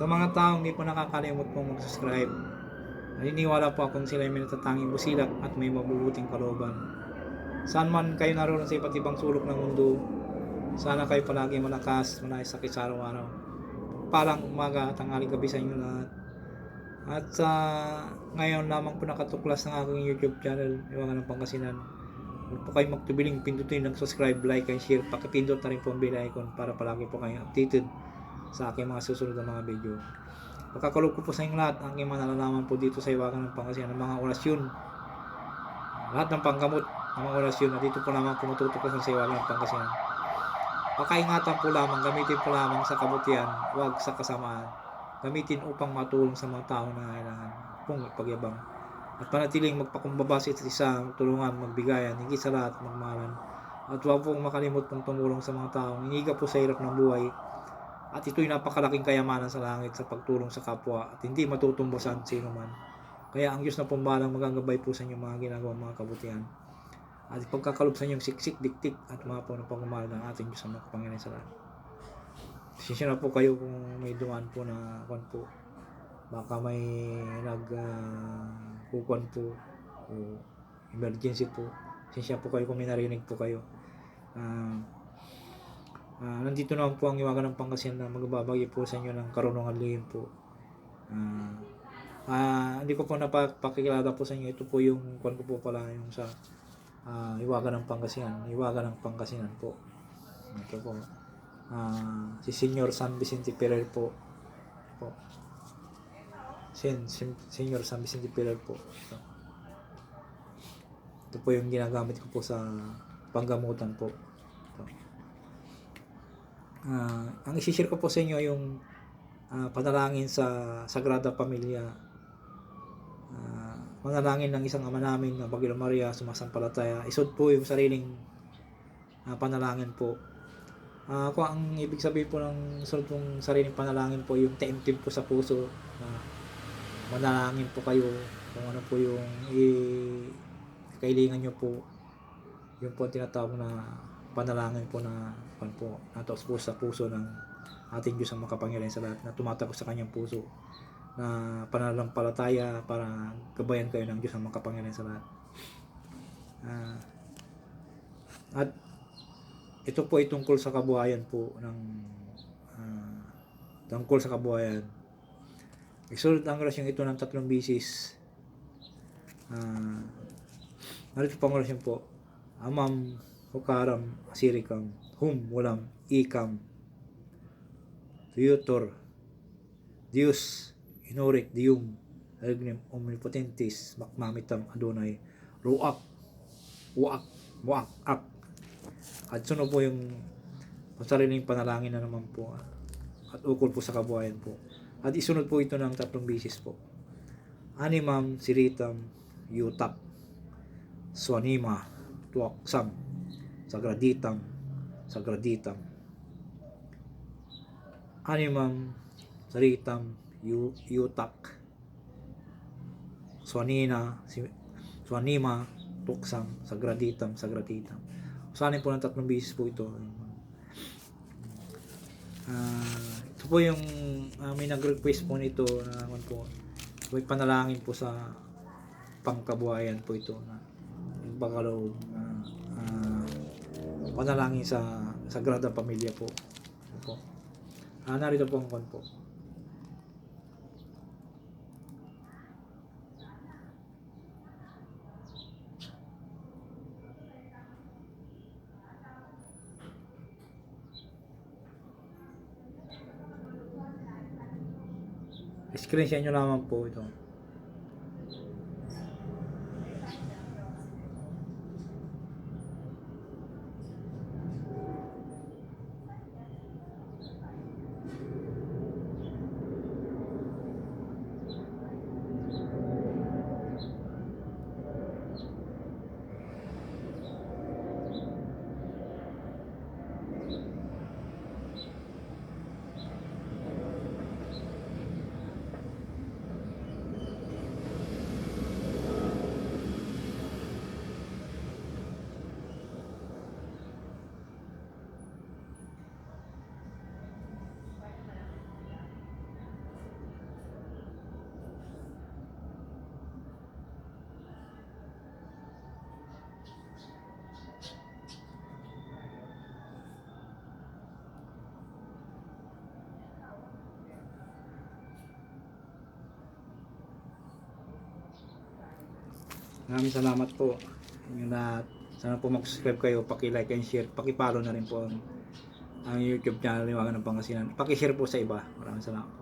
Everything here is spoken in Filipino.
Sa mga taong hindi po nakakalimot pong mag-subscribe, naniniwala po akong sila ay may natatanging busilak at may mabubuting kalooban. Saan man kayo naroon sa iba't ibang sulok ng mundo, sana kayo palagi malakas, manayos sa araw-araw. Palang umaga at tanghali gabi sa inyo lahat. At sa ngayon lamang po nakatuklas ng aking YouTube channel, Iwangan ng Pangasinan. Huwag po kayo magtubiling pindutin ng subscribe, like, and share. Pakipindot na rin po ang bell icon para palagi po kayo updated sa aking mga susunod na mga video. Pagkakalog ko po sa inyo lahat ang aking mga nalalaman po dito sa Iwagan ng Pangasinan ng mga orasyon. Lahat ng panggamot ng mga orasyon na dito po lamang pumututok sa Iwagan ng Pangasinan. Pakaingatan po lamang, gamitin po lamang sa kabutihan, huwag sa kasamaan. Gamitin upang matulong sa mga tao na kailangan pong pagyabang. At panatiling magpakumbaba sa isa't isa, tulungan, magbigayan, higit sa lahat, magmahalan. At huwag pong makalimot pong tumulong sa mga taong iniga po sa hirap ng buhay. At ito'y napakalaking kayamanan sa langit sa pagtulong sa kapwa at hindi matutumbasan sino man. Kaya ang Diyos na pumbalang magagabay po sa inyong mga ginagawa mga kabutihan. At pagkakalob sa inyong siksik, diktik at po ng pagmamahal ng ating Diyos na makapangyarihan sa lahat. Sisya na po kayo kung may dumaan po na kwan po. Baka may nag uh, po o emergency po. Sisya po kayo kung may narinig po kayo. Ah, ah, nandito naman po ang iwagan ng Pangasinan na magbabagi po sa inyo ng karunungan lihim po. Ah, ah, hindi ko po napakikilala po sa inyo. Ito po yung kwan ko po pala yung sa ah, iwagan ng Pangasinan. Iwagan ng Pangasinan po. Ito po. Ah, si Senior San Vicente Ferrer po. po. Sen, Sen, Senior San Vicente Ferrer po. Ito. Ito po yung ginagamit ko po sa panggamutan po. Ah, ang isi-share ko po sa inyo yung ah, panalangin sa Sagrada Familia. Ah, manalangin ng isang ama namin na Bagyo Maria sumasampalataya. Isod po yung sariling ah, panalangin po. Ah, kung ang ibig sabihin po ng sunod pong sariling panalangin po yung taimtim po sa puso na manalangin po kayo kung ano po yung i- kailangan nyo po yung po tinatawag na panalangin po na pan po natos po sa puso ng ating Diyos ang makapangyarihan sa lahat na tumatagos sa kanyang puso na pananampalataya para gabayan kayo ng Diyos ang makapangyarihan sa lahat. Ah, at ito po ay tungkol sa kabuhayan po ng ah, tungkol sa kabuhayan. Isulot ang orasyon ito ng tatlong bisis. Ah, narito po ang orasyon po. Amam, hukaram, asirikam, hum, walam, ikam, tuyutor, Dios, inurik, dium, regnem, omnipotentis, makmamitam, adonai, ruak, uak, muak, ak, at sunod po yung sariling panalangin na naman po. ah. At ukol po sa kabuhayan po. At isunod po ito ng tatlong bisis po. Animam, siritam, yutak, swanima, tuaksam, sagraditam, sagraditam. Animam, saritam, yu, yutak, swanina, swanima, tuksam, sagraditam, sagraditam. Usanin po ng tatlong bisis po ito. Ah, ito po yung ah, may nag-request po nito na ano po, may panalangin po sa pangkabuhayan po ito na yung Bangalaw na panalangin sa Sagrada Pamilya po. Ito po. Ah, narito po ang kwan po. Screenshot nyo lamang po ito. Maraming salamat po. Yung. Sana po mag-subscribe kayo, paki-like and share, paki-follow na rin po ang, ang YouTube channel ni Wagan ng Pangasinan. Paki-share po sa iba. Maraming salamat.